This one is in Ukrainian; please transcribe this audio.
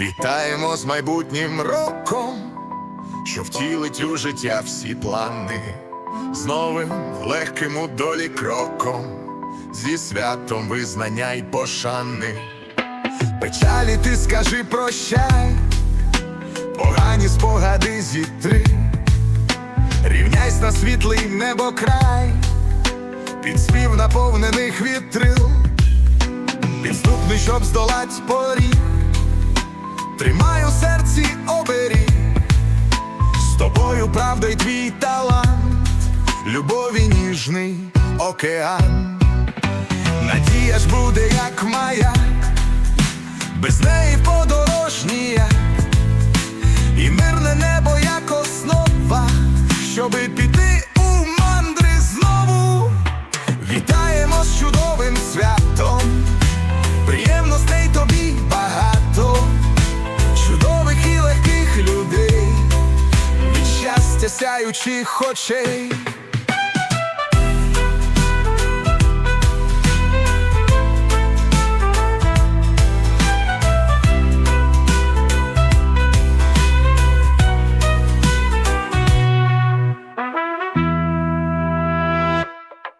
Вітаємо з майбутнім роком, що втілить у життя всі плани, з новим легким у долі кроком, зі святом визнання й пошани. Печалі ти скажи прощай, погані спогади зітри, рівняйсь на світлий небокрай, під спів наповнених вітрил, підступний, щоб здолать поріг. Тримай у серці оберіг, з тобою правда й твій талант, любові ніжний океан, надія ж буде, як маяк, без неї подорож ніяк, і мирне небо, як основа, щоби піти у мандри знову. Вітаємо з чудовим сяючих очей.